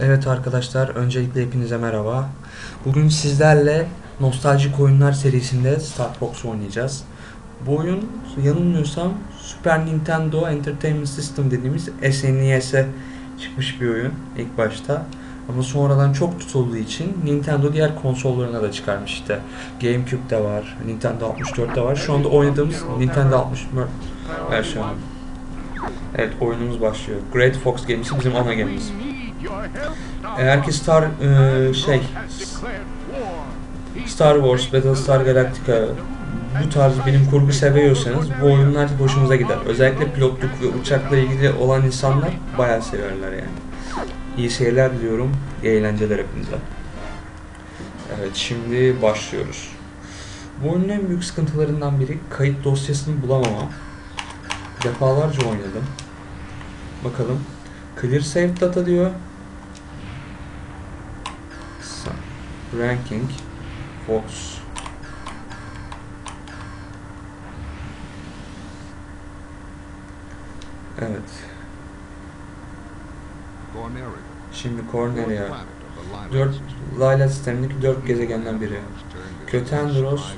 Evet arkadaşlar, öncelikle hepinize merhaba. Bugün sizlerle Nostaljik Oyunlar serisinde Star Fox oynayacağız. Bu oyun yanılmıyorsam Super Nintendo Entertainment System dediğimiz SNES'e çıkmış bir oyun ilk başta. Ama sonradan çok tutulduğu için Nintendo diğer konsollarına da çıkarmış işte. GameCube'de var, Nintendo 64'te var. Şu anda oynadığımız Nintendo 64 versiyonu. Evet oyunumuz başlıyor. Great Fox gemisi bizim ana gemimiz. Eğer ki Star e, şey Star Wars, Battlestar Galactica bu tarz bilim kurgu seviyorsanız bu oyunlar hoşunuza gider. Özellikle pilotluk ve uçakla ilgili olan insanlar bayağı severler yani. İyi seyirler diliyorum. İyi eğlenceler hepinize. Evet şimdi başlıyoruz. Bu oyunun en büyük sıkıntılarından biri kayıt dosyasını bulamama. Defalarca oynadım. Bakalım. Clear Save Data diyor. Ranking. Fox. Evet. Şimdi Cornelia. 4 Layla sistemindeki 4 gezegenden biri. Kötendros.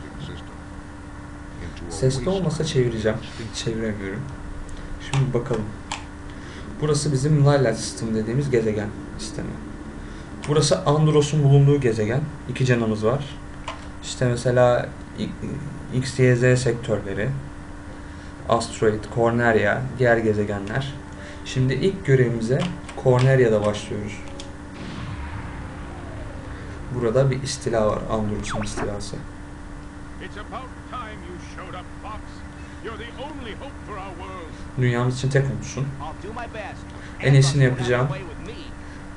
Sesli olmasa çevireceğim. Çeviremiyorum. Şimdi bakalım. Burası bizim Layla sistem dediğimiz gezegen sistemi. Burası Andros'un bulunduğu gezegen. İki canımız var. İşte mesela X, Y, Z sektörleri. Asteroid, Corneria, diğer gezegenler. Şimdi ilk görevimize Corneria'da başlıyoruz. Burada bir istila var. Andros'un istilası. Dünyamız için tek umutsun. En iyisini yapacağım.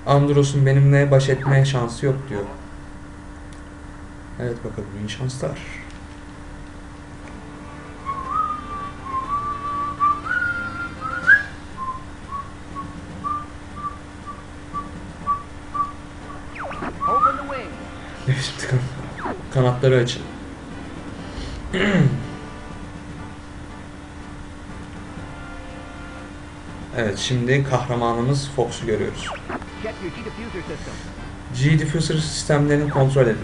Andros'un benimle baş etmeye şansı yok diyor. Evet bakalım iyi şanslar. Open the wing. Şimdi kan- kanatları açın. evet şimdi kahramanımız Fox'u görüyoruz. System. G-Diffuser sistemlerini kontrol edin.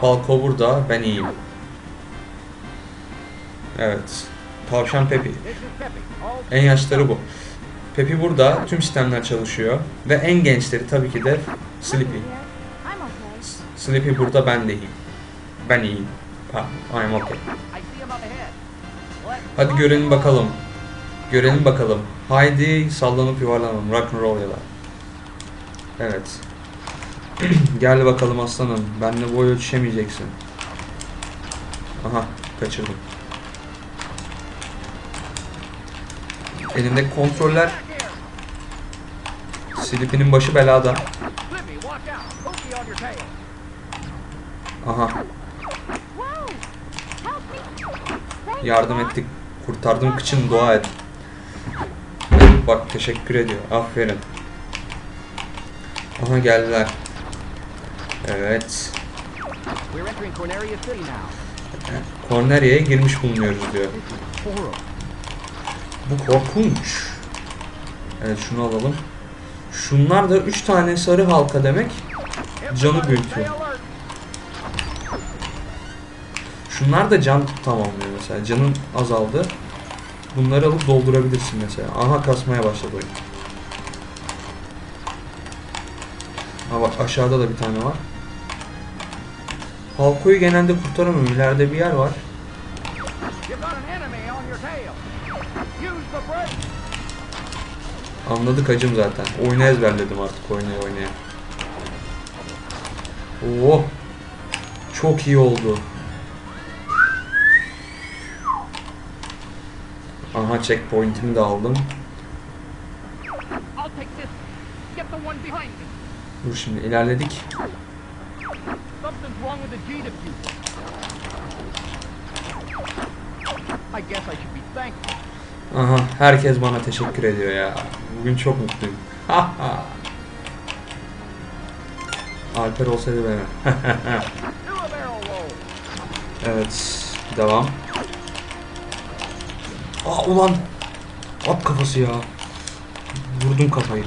Falco burada, ben iyiyim. Evet. Tavşan Pepi. En yaşları bu. Pepi burada, tüm sistemler çalışıyor. Ve en gençleri tabii ki de Sleepy. Sleepy burada, ben de iyiyim. Ben iyiyim. Ha, I'm okay. Hadi görelim bakalım. Görelim bakalım. Haydi sallanıp yuvarlanalım. Rock and roll ya da. Evet. Gel bakalım aslanım. Benle boy ölçüşemeyeceksin. Aha kaçırdım. Elimdeki kontroller Sleepy'nin başı belada. Aha yardım ettik. Kurtardım kıçını dua et. Bak teşekkür ediyor. Aferin. Aha geldiler. Evet. Corneria'ya girmiş bulunuyoruz diyor. Bu korkunç. Evet şunu alalım. Şunlar da 3 tane sarı halka demek. Canı büyütüyor. Şunlar da can tamamlıyor mesela. Canın azaldı. Bunları alıp doldurabilirsin mesela. Aha kasmaya başladı oyun. Ha bak aşağıda da bir tane var. Halkoyu genelde kurtaramıyorum. İleride bir yer var. Anladık hacım zaten. Oyunu ezberledim artık oynaya oynaya. Oo. Çok iyi oldu. Aha checkpoint'imi de aldım. Dur şimdi ilerledik. Something's wrong with the G-diffuser. I guess I should be thankful. Aha herkes bana teşekkür ediyor ya. Bugün çok mutluyum. Alper olsaydı beni. Evet. Devam. Aa ulan. At kafası ya. Vurdum kafayı.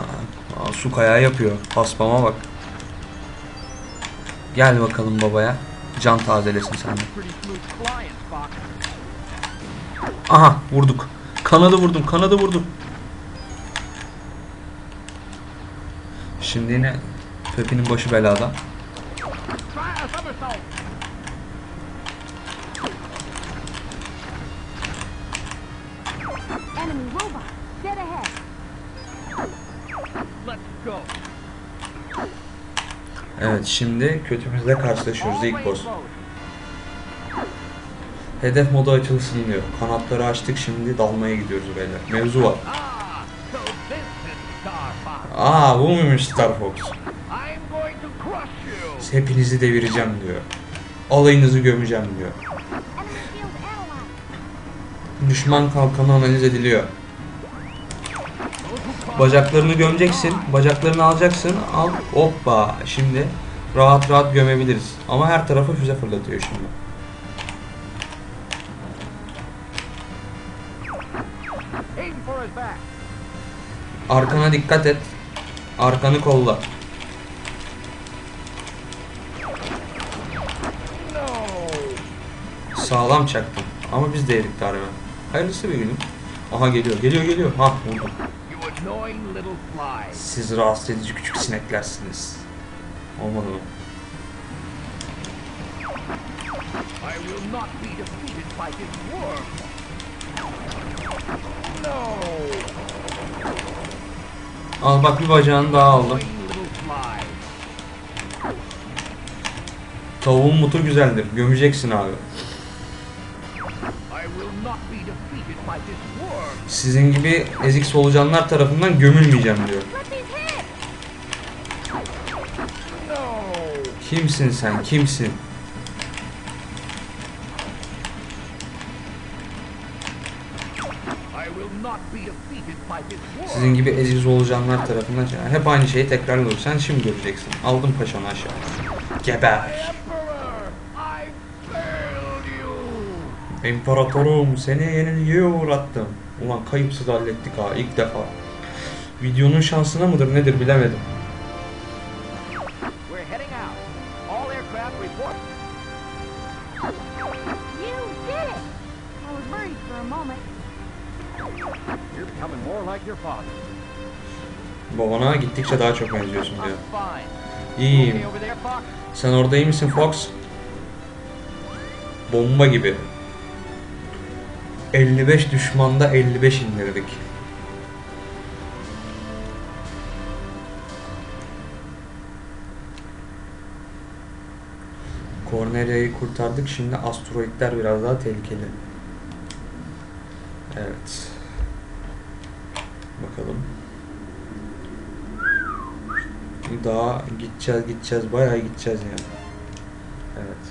Aa, su kayağı yapıyor. Paspama bak. Gel bakalım babaya. Can tazelesin sen de. Aha vurduk. Kanadı vurdum, kanadı vurdum. Şimdi yine Pepe'nin başı belada. Evet şimdi kötümüzle karşılaşıyoruz ilk boss. Hedef modu açılsın diyor. Kanatları açtık şimdi dalmaya gidiyoruz beyler. Mevzu var. Aa bu muymuş Star Fox? Hepinizi devireceğim diyor. Alayınızı gömeceğim diyor. Düşman kalkanı analiz ediliyor. Bacaklarını gömeceksin. Bacaklarını alacaksın. Al. Hoppa. Şimdi rahat rahat gömebiliriz. Ama her tarafa füze fırlatıyor şimdi. Arkana dikkat et. Arkanı kolla. Sağlam çaktım. Ama biz de yedik darbe. Hayırlısı bir günüm. Aha geliyor. Geliyor geliyor. Ha vurdum. Siz rahatsız edici küçük sineklersiniz. Olmadı mı? I will not be defeated by this worm. No. Al bak bir bacağını daha aldım. Tavuğun mutu güzeldir. Gömeceksin abi. Sizin gibi ezik solucanlar tarafından gömülmeyeceğim diyor. Kimsin sen? Kimsin? I will not be defeated by this worm. Sizin gibi ezik solucanlar tarafından hep aynı şeyi tekrarlıyor. Sen şimdi göreceksin. Aldım paşanı aşağı. Geber. İmparatorum seni yenilgiye uğrattım. Ulan kayıpsız hallettik ha ilk defa. Videonun şansına mıdır nedir bilemedim. We're heading out. All aircraft report. You did it. I was worried for a moment. You're becoming more like your father. Babana gittikçe daha çok benziyorsun diyor. İyiyim. Sen orada iyi misin Fox? Bomba gibi. 55 düşmanda 55 indirdik. Cornelia'yı kurtardık. Şimdi asteroidler biraz daha tehlikeli. Evet. Bakalım. Daha gideceğiz gideceğiz bayağı gideceğiz yani. Evet.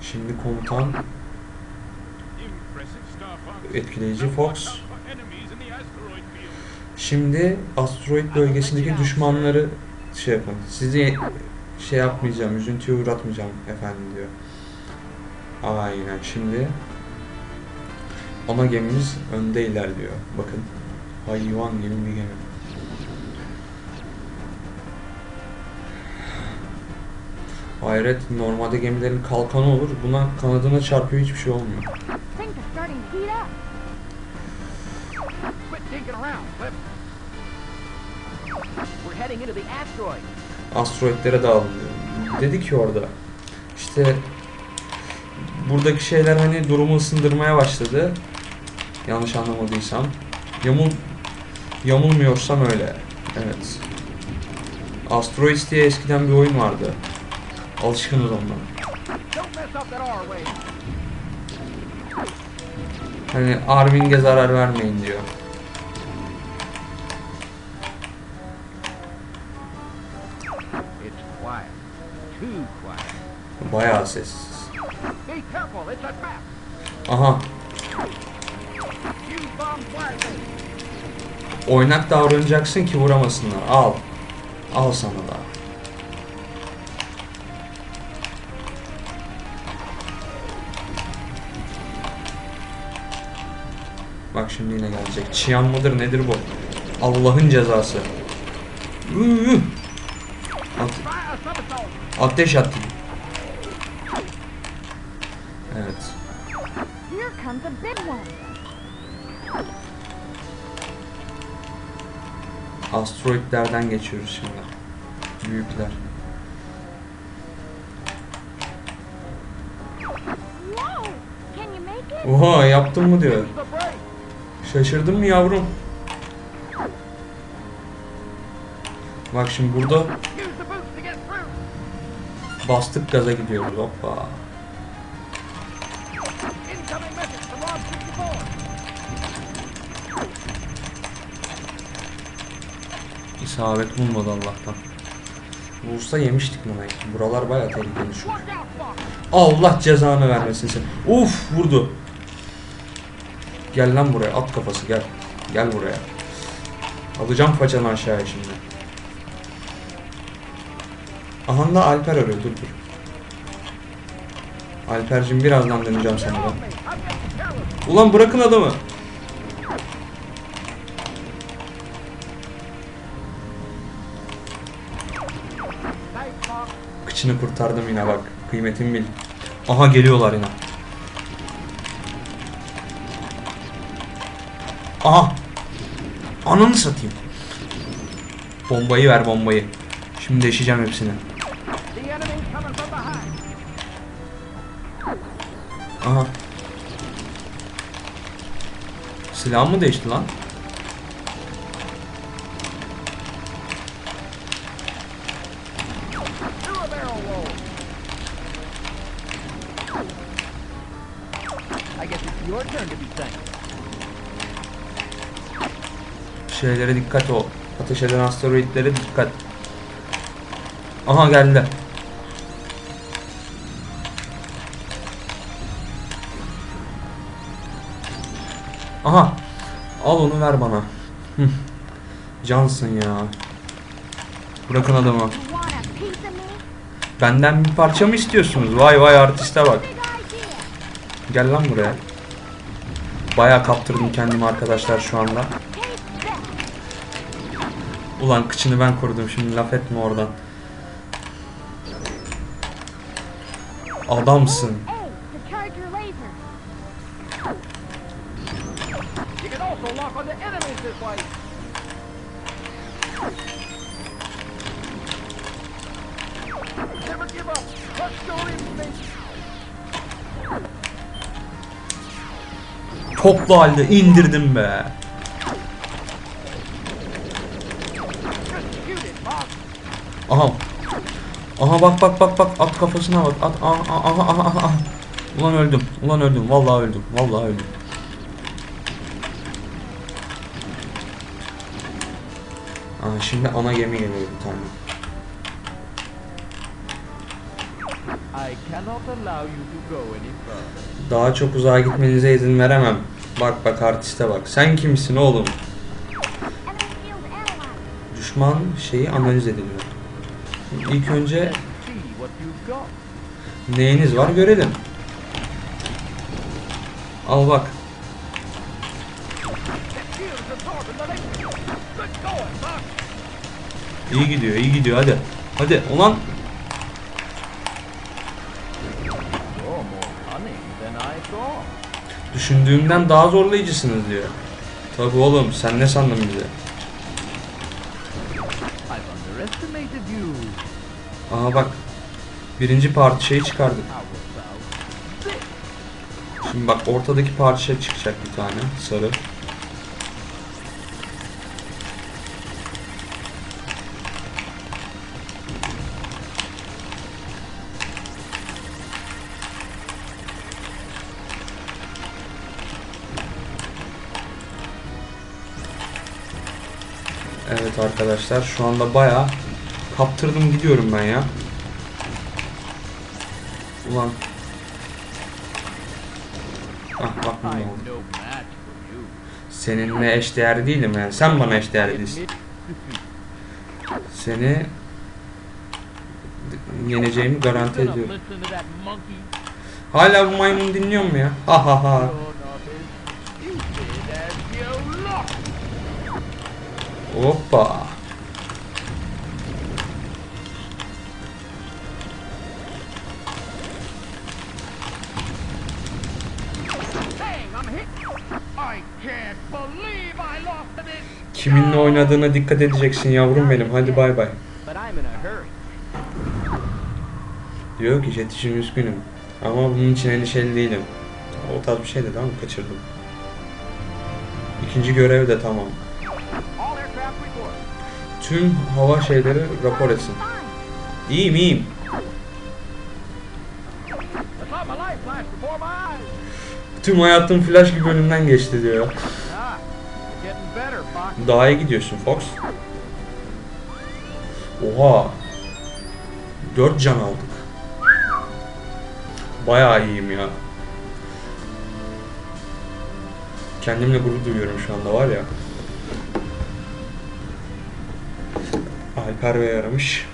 Şimdi komutan Impressive Star Fox. etkileyici Now Fox. watch out for enemies in the asteroid field. Şimdi asteroid bölgesindeki düşmanları şey yapın. Sizi şey yapmayacağım, üzüntüye uğratmayacağım efendim diyor. Aynen şimdi ana gemimiz önde ilerliyor. Bakın. Hayvan gibi bir gemi. Hayret normalde gemilerin kalkanı olur. Buna kanadına çarpıyor hiçbir şey olmuyor. Starting to heat up. Quit dinking around, Flip. We're heading into the asteroid. asteroidlere dağılıyor. Dedi ki orada işte buradaki şeyler hani durumu ısındırmaya başladı. Yanlış anlamadıysam. Yamul yamulmuyorsam öyle. Evet. Asteroids diye eskiden bir oyun vardı. Alışkınız ondan. Hani Arwing'e zarar vermeyin diyor. Bayağı sessiz. Aha. Oynak davranacaksın ki vuramasınlar. Al. Al sana Bak şimdi yine gelecek. Çiyan mıdır nedir bu? Allah'ın cezası. At- ateş attı. Evet. Asteroidlerden geçiyoruz şimdi. Büyükler. Oha yaptın mı diyor. Şaşırdın mı yavrum? Bak şimdi burada bastık gaza gidiyoruz. Hoppa. Incoming message from Rob 64. İsabet bulmadı Allah'tan. Vursa yemiştik Mınayı. Buralar bayağı tehlikeli çünkü. Allah cezanı vermesin sen. Uf vurdu. Gel lan buraya at kafası gel. Gel buraya. Alacağım paçanı aşağıya şimdi. Aha da Alper arıyor dur dur. Alper'cim birazdan döneceğim sana ben. Ulan bırakın adamı. Kıçını kurtardım yine bak. Kıymetimi bil. Aha geliyorlar yine. Aha. Ananı satayım. Bombayı ver bombayı. Şimdi deşeceğim hepsini. Aha. Silah mı değişti lan? I guess it's your turn to be thanked. Şeylere dikkat o. Ateş eden asteroidlere dikkat. Aha geldi. Aha. Al onu ver bana. Cansın ya. Bırakın adamı. Benden bir parça mı istiyorsunuz? Vay vay artiste bak. Gel lan buraya. Bayağı kaptırdım kendimi arkadaşlar şu anda. Ulan kıçını ben korudum şimdi laf etme oradan. Adamsın. A to charge your laser. You can also lock on the enemies this way. Never give up. Trust your instinct. Toplu halde indirdim be. Just shoot it, Fox. Aha. Aha bak bak bak bak at kafasına bak at aha aha aha aha. aha. Ulan öldüm. Ulan öldüm. Vallahi öldüm. Vallahi öldüm. Aa, şimdi ana gemi geliyor bir tane. I cannot allow you to go any further. Daha çok uzağa gitmenize izin veremem. Bak bak artiste bak. Sen kimsin oğlum? Düşman şeyi analiz ediliyor. İlk önce neyiniz var görelim. Al bak. İyi gidiyor, iyi gidiyor hadi. Hadi ulan düşündüğümden daha zorlayıcısınız diyor. Tabi oğlum sen ne sandın bizi? Aha bak. Birinci parçayı çıkardık. Şimdi bak ortadaki parça çıkacak bir tane sarı. Evet arkadaşlar şu anda bayağı Kaptırdım gidiyorum ben ya. Ulan. Ah bak ne oldu. Seninle eşdeğer değilim yani. Sen bana eşdeğer değilsin. Seni yeneceğimi garanti ediyorum. Hala bu maymun dinliyor mu ya? Ha ha ha. Hoppa. Kiminle oynadığına dikkat edeceksin yavrum benim. Hadi bay bay. Diyor ki jet için üzgünüm. Ama bunun için endişeli değilim. O tarz bir şey de tamam kaçırdım. İkinci görev de tamam. Tüm hava şeyleri rapor etsin. İyiyim iyiyim. Tüm hayatım flash gibi önümden geçti diyor. İyi gidiyorsun Fox. Oha. 4 can aldık. Bayağı iyiyim ya. Kendimle gurur duyuyorum şu anda var ya. Alper Bey aramış.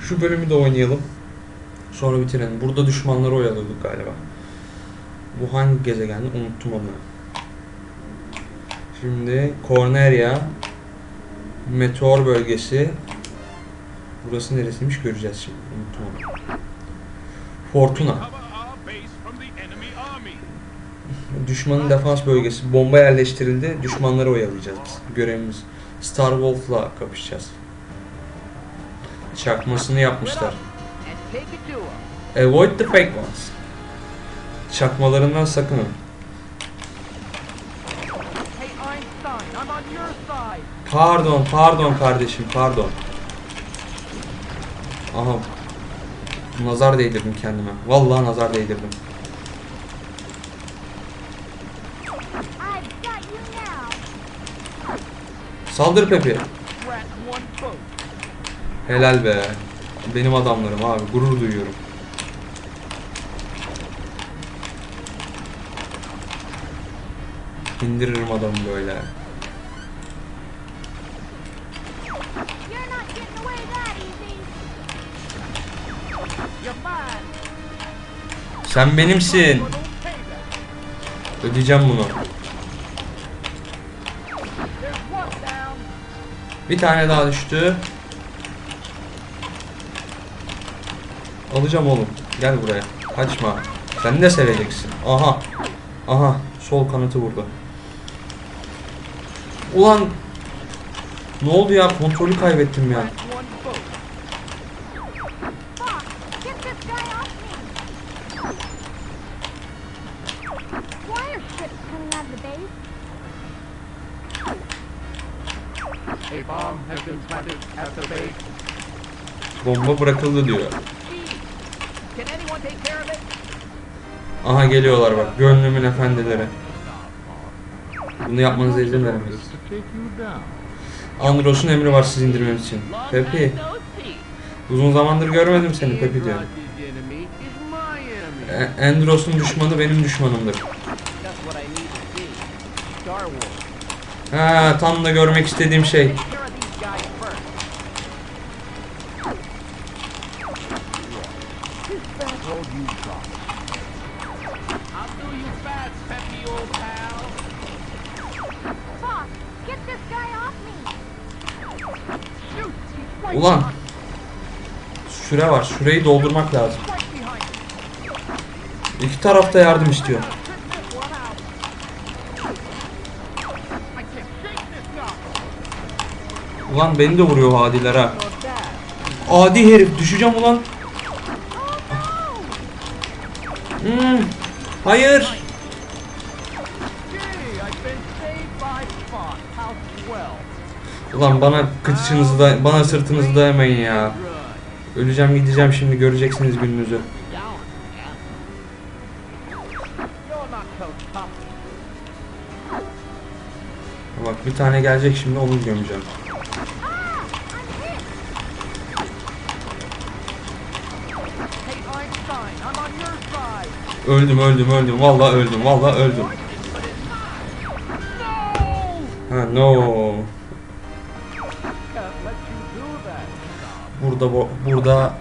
Şu bölümü de oynayalım. Sonra bitirelim. Burada düşmanları oyalıyorduk galiba. Bu hangi gezegendi? Unuttum onu. Şimdi Corneria Meteor bölgesi Burası neresiymiş göreceğiz şimdi. Unuttum onu. Fortuna. Düşmanın defans bölgesi. Bomba yerleştirildi. Düşmanları oyalayacağız biz. Görevimiz. Star Wolf'la kapışacağız. Çakmasını yapmışlar. Avoid the fake ones. Çakmalarından sakının. Pardon, pardon kardeşim, pardon. Aha. Nazar değdirdim kendime. Vallahi nazar değdirdim. Saldır boat. Helal be. Benim adamlarım abi. Gurur duyuyorum. Easy. You're fine. Sen benimsin. Ödeyeceğim bunu. Bir tane daha düştü. Alacağım oğlum. Gel buraya. Kaçma. Sen de seveceksin. Aha. Aha. Sol kanatı vurdu. Ulan. Ne oldu ya? Kontrolü kaybettim ya. Bomba bırakıldı diyor. Aha geliyorlar bak. Gönlümün efendileri. Bunu yapmanıza izin veremeyiz. Andros'un emri var sizi indirmemiz için. Pepi. Uzun zamandır görmedim seni Pepi diyor. E- Andros'un düşmanı benim düşmanımdır. Ha tam da görmek istediğim şey. Ulan. Süre var. Süreyi doldurmak lazım. İki tarafta yardım istiyor. Ulan beni de vuruyor hadiler ha. Adi herif düşeceğim ulan. Hmm. Hayır. Ulan bana kıçınızı da bana sırtınızı dayamayın ya. Öleceğim gideceğim şimdi göreceksiniz gününüzü. Bak bir tane gelecek şimdi onu gömeceğim. Öldüm öldüm öldüm. Vallahi öldüm. Vallahi öldüm. No! Burada bu- burada